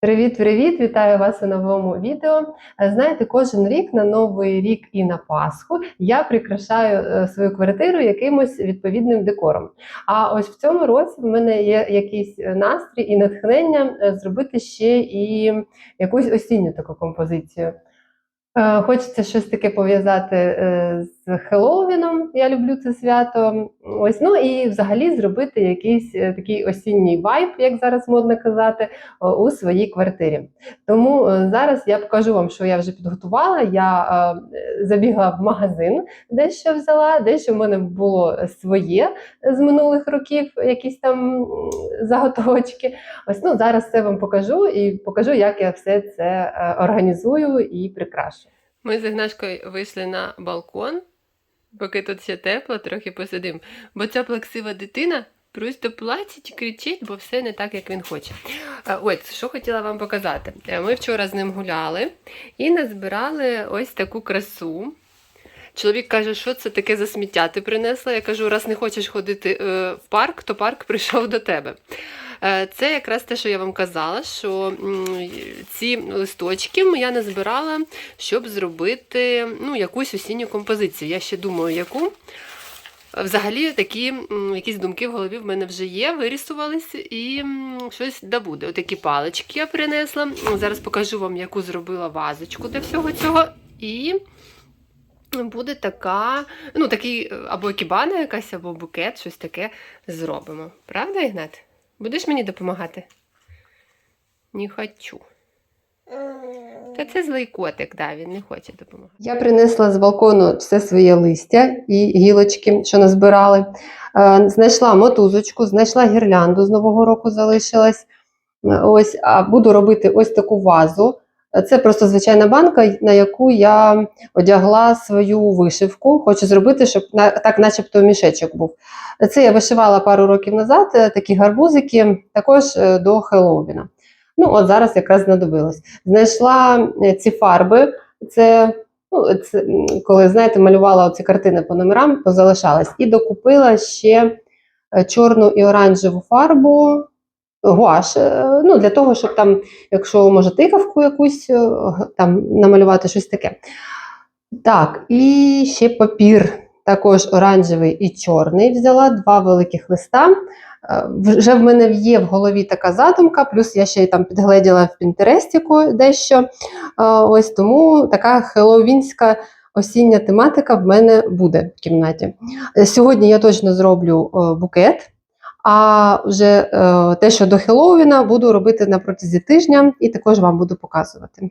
Привіт-привіт! Вітаю вас у новому відео. Е, Знаєте, кожен рік на Новий рік і на Пасху я прикрашаю е, свою квартиру якимось відповідним декором. А ось в цьому році в мене є якийсь е, настрій і натхнення зробити ще і якусь осінню таку композицію. Е, Хочеться щось таке пов'язати е, з Хеллоуіном. Я люблю це свято. Ось ну і взагалі зробити якийсь е, такий осінній вайб, як зараз модно казати, у своїй квартирі. Тому зараз я покажу вам, що я вже підготувала. Я забігла в магазин, дещо взяла, дещо в мене було своє з минулих років, якісь там заготовочки. Ось ну зараз це вам покажу і покажу, як я все це організую і прикрашу. Ми з Ігнашкою вийшли на балкон, поки тут ще тепло, трохи посидимо. Бо ця плаксива дитина просто плачеть, кричить, бо все не так, як він хоче. Ось, що хотіла вам показати. Е, Ми вчора з ним гуляли і назбирали ось таку красу. Чоловік каже, що це таке за сміття ти принесла. Я кажу, раз не хочеш ходити е, в парк, то парк прийшов до тебе. Е, Це якраз те, що я вам казала, що ці листочки я назбирала, щоб зробити ну, якусь осінню композицію. Я ще думаю, яку. Взагалі такі якісь думки в голові в мене вже є, вирісувались і щось да буде. Отакі палички я принесла. Зараз покажу вам, яку зробила вазочку для всього цього. І буде така, ну, такий е, або кібана якась, або букет, щось таке зробимо. Правда, Ігнат? Будеш мені допомагати? Не хочу. Та це злий котик, да, він не хоче допомагати. Я принесла з балкону все своє листя і гілочки, що назбирали. Е, Знайшла мотузочку, знайшла гірлянду з Нового року залишилась. Ось, а буду робити ось таку вазу. Це просто звичайна банка, на яку я одягла свою вишивку. Хочу зробити, щоб так, начебто, мішечок був. Це я вишивала пару років назад, е, такі гарбузики, також е, до Хеллоуіна. Ну, от зараз якраз знадобилось. Знайшла е, ці фарби. Це, ну, це коли, знаєте, малювала ці картини по номерам, позалишалась. І докупила ще чорну і оранжеву фарбу, гуаш, е, ну, для того, щоб там, якщо може тикавку якусь е, там намалювати щось таке. Так, і ще папір, також оранжевий і чорний взяла, два великих листа. Е, Вже в мене є в голові така задумка, плюс я ще й там підгледіла в Пінтерестіку дещо. Ось тому така хеллоуінська осіння тематика в мене буде в кімнаті. Сьогодні я точно зроблю букет. А вже е, те, що до Хеллоуіна, буду робити на протязі тижня і також вам буду показувати.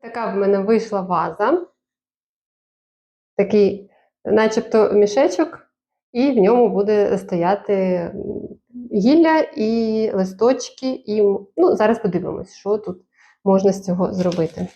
Така в мене вийшла ваза. Такий, начебто, мішечок, і в ньому буде стояти гілля і листочки. І, ну, зараз подивимось, що тут можна з цього зробити.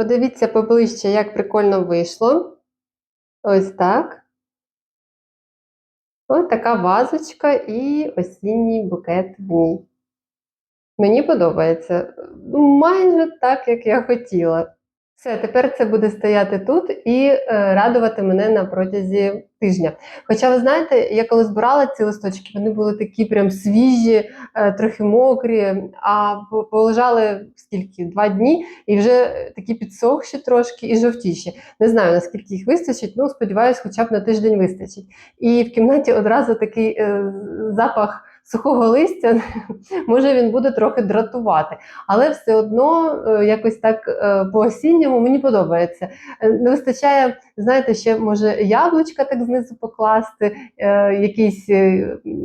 Подивіться поближче, як прикольно вийшло. Ось так. Ось така вазочка і осінній букет в ній. Мені подобається. Майже так, як я хотіла. Все, тепер це буде стояти тут і е, радувати мене на протязі тижня. Хоча, ви знаєте, я коли збирала ці листочки, вони були такі прям свіжі, е, трохи мокрі, а полежали скільки? Два дні, і вже такі підсохші трошки і жовтіші. Не знаю, наскільки їх вистачить, ну сподіваюся, хоча б на тиждень вистачить. І в кімнаті одразу такий е, запах сухого листя, може він буде трохи дратувати. Але все одно е, якось так е, по-осінньому мені подобається. Е, Не вистачає, знаєте, ще може яблучка так знизу покласти, якісь,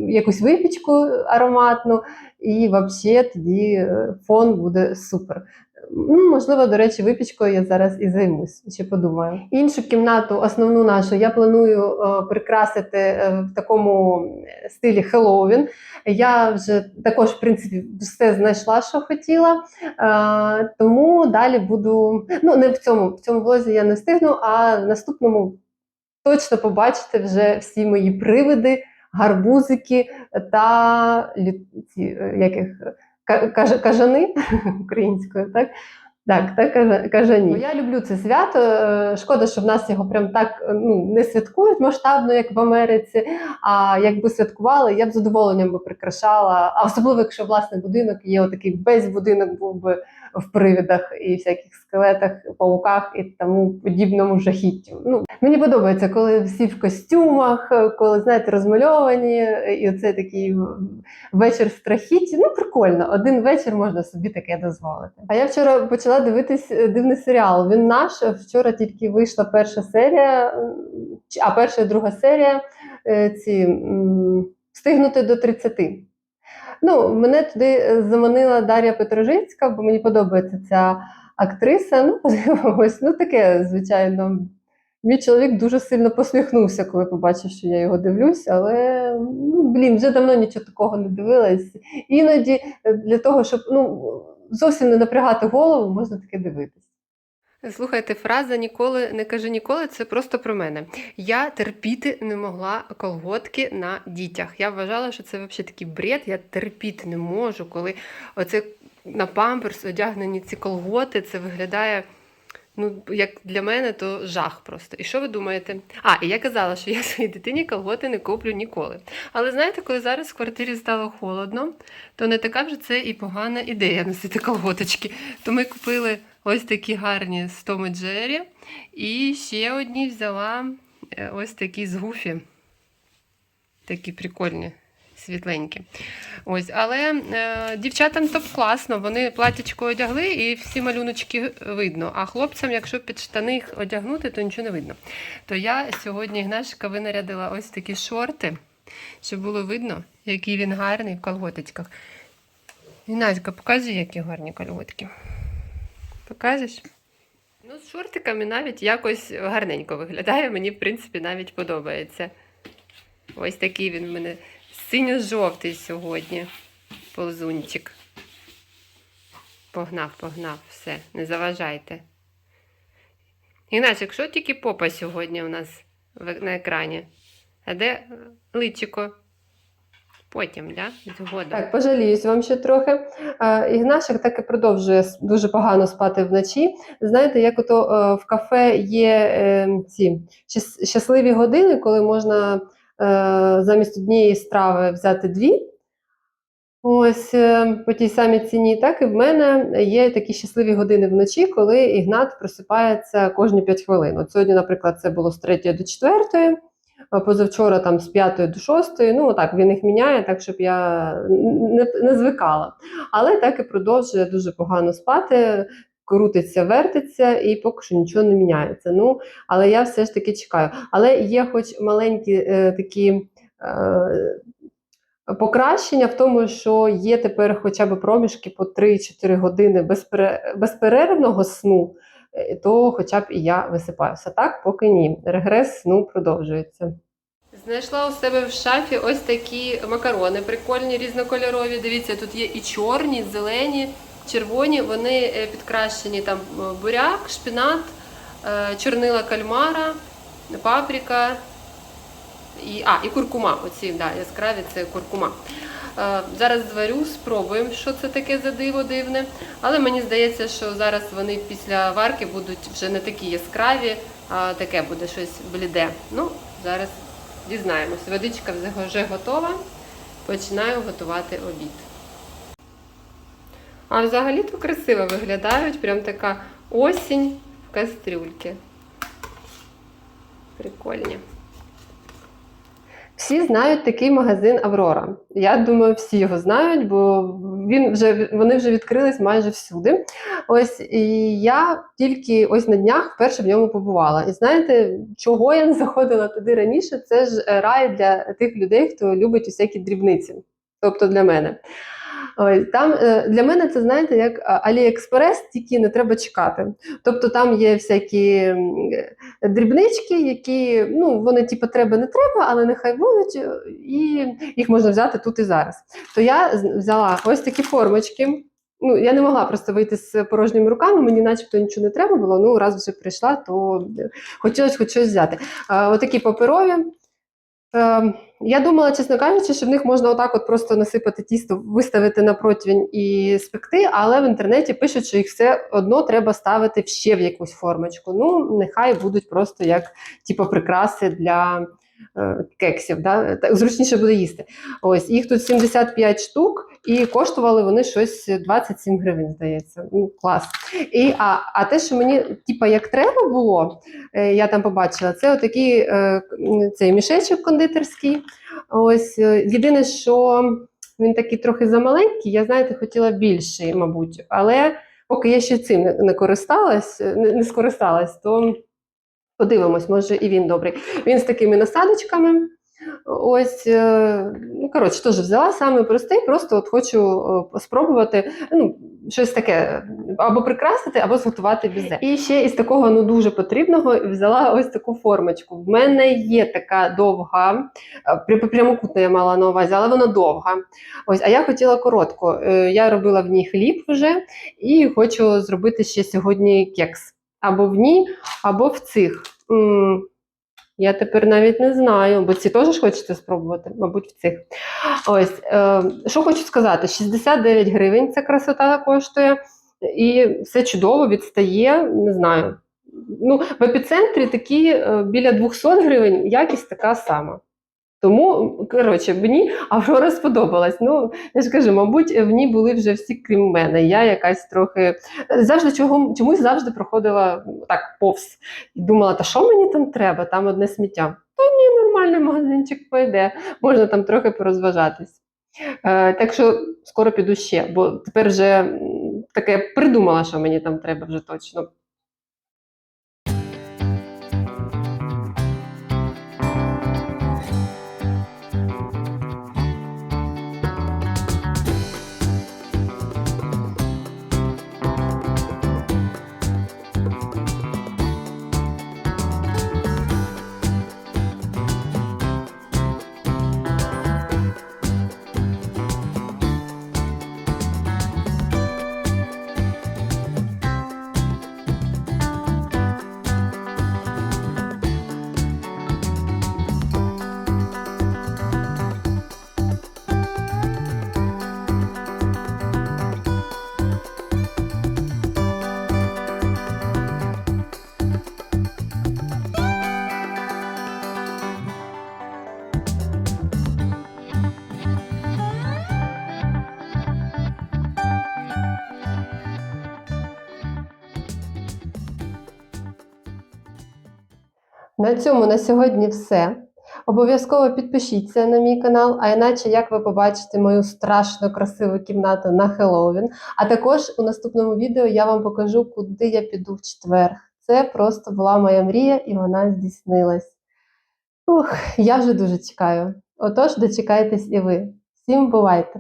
якусь випічку ароматну, і взагалі тоді фон буде супер. Ну, можливо, до речі, випічкою я зараз і займусь, ще подумаю. Іншу кімнату, основну нашу, я планую е, прикрасити е, в такому е, стилі Хеллоуін. Я вже також, в принципі, все знайшла, що хотіла. Тому далі буду. Ну, не в цьому, в цьому влозі я не встигну, а в наступному точно побачите вже всі мої привиди, гарбузики та е, яких, кажани українською, так? Так, так, кажа- кажані. Я люблю це свято. е, Шкода, що в нас його прям так е, ну, не святкують масштабно, як в Америці. А якби святкували, я б задоволенням би прикрашала. А особливо, якщо власний будинок є отакий весь будинок був би в привідах і всяких скелетах, пауках і тому подібному жахіттю. Ну мені подобається, коли всі в костюмах, коли знаєте, розмальовані, і оце такий вечір в страхітті. Ну прикольно, один вечір можна собі таке дозволити. А я вчора почала дивитись е, дивний серіал. Він наш вчора тільки вийшла перша серія, а перша і друга серія е, ці встигнути до 30. Ну, мене туди е, заманила Дар'я Петрожинська, бо мені подобається ця актриса. Ну, подивимось, ну таке, звичайно. Мій чоловік дуже сильно посміхнувся, коли побачив, що я його дивлюсь, але ну, блін, вже давно нічого такого не дивилась. Іноді е, для того, щоб ну, зовсім не напрягати голову, можна таке дивитись. Слухайте, фраза ніколи не кажи ніколи, це просто про мене. Я терпіти не могла колготки на дітях. Я вважала, що це взагалі такий бред. Я терпіти не можу, коли оце на памперс одягнені ці колготи, це виглядає. Ну, як для мене, то жах просто. І що ви думаєте? А, і я казала, що я своїй дитині колготи не куплю ніколи. Але знаєте, коли зараз в квартирі стало холодно, то не така вже це і погана ідея носити колготочки. То ми купили ось такі гарні з Том і Джері. І ще одні взяла е, ось такі з Гуфі. Такі прикольні, світленькі. Ось, але е, дівчатам то класно, вони платячко одягли і всі малюночки видно. А хлопцям, якщо під штани їх одягнути, то нічого не видно. То я сьогодні Гнашка винарядила ось такі шорти, щоб було видно, який він гарний в колготочках. Гнатька, покажи, які гарні колготки. Покажеш? Ну, з шортиками навіть якось гарненько виглядає. Мені, в принципі, навіть подобається. Ось такий він в мене синьо-жовтий сьогодні. Ползунчик. Погнав, погнав, все, не заважайте. Іначе, якщо тільки попа сьогодні у нас на екрані, а де личико? Потім, да? Згодом. Так, пожаліюсь вам ще трохи. Ігнашик так і продовжує дуже погано спати вночі. Знаєте, як ото е, в кафе є е, ці щасливі години, коли можна е, замість однієї страви взяти дві. Ось е, по тій самій ціні, так і в мене є такі щасливі години вночі, коли Ігнат просипається кожні 5 хвилин. От сьогодні, наприклад, це було з 3 до 4, а позавчора там з 5 до 6, ну так він їх міняє, так щоб я не, не звикала. Але так і продовжує дуже погано спати, крутиться, вертиться, і поки що нічого не міняється. Ну, але я все ж таки чекаю. Але є хоч маленькі е, такі. Е, Покращення в тому, що є тепер хоча б проміжки по 3-4 години безперервного сну, е, то хоча б і я висипаюся. Так, поки ні. Регрес сну продовжується. Знайшла у себе в шафі ось такі макарони, прикольні, різнокольорові. Дивіться, тут є і чорні, і зелені, червоні. Вони е, підкрашені там е, буряк, шпінат, е, чорнила кальмара, паприка. І, а, і куркума. Оці да, яскраві це куркума. Е, зараз зварю, спробуємо, що це таке за диво дивне. Але мені здається, що зараз вони після варки будуть вже не такі яскраві, а таке буде щось бліде. Ну, зараз дізнаємось. Водичка вже- готова. Починаю готувати обід. А взагалі-то красиво виглядають. Прям така осінь в кастрюльці. Прикольні. Всі знають такий магазин Аврора. Я думаю, всі його знають, бо він вже вони вже відкрились майже всюди. Ось і я тільки ось на днях вперше в ньому побувала. І знаєте, чого я не заходила туди раніше? Це ж е, рай для тих людей, хто любить усякі дрібниці. Тобто для мене. Ось там е, для мене це знаєте, як Аліекспрес, тільки не треба чекати. Тобто там є всякі е, дрібнички, які ну вони типу, треба не треба, але нехай будуть, е, і їх можна взяти тут і зараз. То я взяла ось такі формочки. Ну, я не могла просто вийти з порожніми руками, мені начебто нічого не треба було. Ну, раз вже прийшла, то е, хотілося хоч щось взяти. Е, отакі паперові. Я думала, чесно кажучи, що в них можна отак от просто насипати тісто, виставити на противень і спекти, але в інтернеті пишуть, що їх все одно треба ставити ще в якусь формочку. Ну, нехай будуть просто як типу, прикраси для е, кексів. Да? Так, зручніше буде їсти. Ось їх тут 75 штук, і коштували вони щось 27 гривень, здається. Ну, клас. І, а, а те, що мені, типа, як треба було, е, я там побачила, це отакий е, цей мішечок кондитерський. Ось е, єдине, що він такий трохи замаленький, я знаєте, хотіла більший, мабуть. Але поки я ще цим не, користалась, е, не, не скористалась, то подивимось, може і він добрий. Він з такими насадочками. Ось, е, ну коротше, теж взяла саме простий, просто от хочу е, спробувати ну, щось таке або прикрасити, або зготувати бізе. І ще із такого ну дуже потрібного взяла ось таку формочку. В мене є така довга, е, прямокутна я мала на увазі, але вона довга. Ось, а я хотіла коротку. Я робила в ній хліб вже і хочу зробити ще сьогодні кекс. Або в ній, або в цих. Я тепер навіть не знаю, бо ці теж хочете спробувати, мабуть, в цих. Ось, е, що хочу сказати: 69 гривень ця красота коштує, і все чудово відстає, не знаю. Ну, в епіцентрі такі е, біля 200 гривень, якість така сама. Тому, коротше, мені Аврора сподобалась. Ну, я ж кажу, мабуть, в ній були вже всі, крім мене. Я якась трохи завжди чого, чомусь завжди проходила так повз і думала, та що мені там треба? Там одне сміття. Та ні, нормальний магазинчик пойде, можна там трохи порозважатись. Е, так що скоро піду ще, бо тепер вже таке придумала, що мені там треба вже точно. На цьому на сьогодні все. Обов'язково підпишіться на мій канал, а іначе як ви побачите мою страшно красиву кімнату на Хеллоуін. А також у наступному відео я вам покажу, куди я піду в четвер. Це просто була моя мрія, і вона здійснилась. Ух, я вже дуже чекаю. Отож, дочекайтесь і ви. Всім бувайте!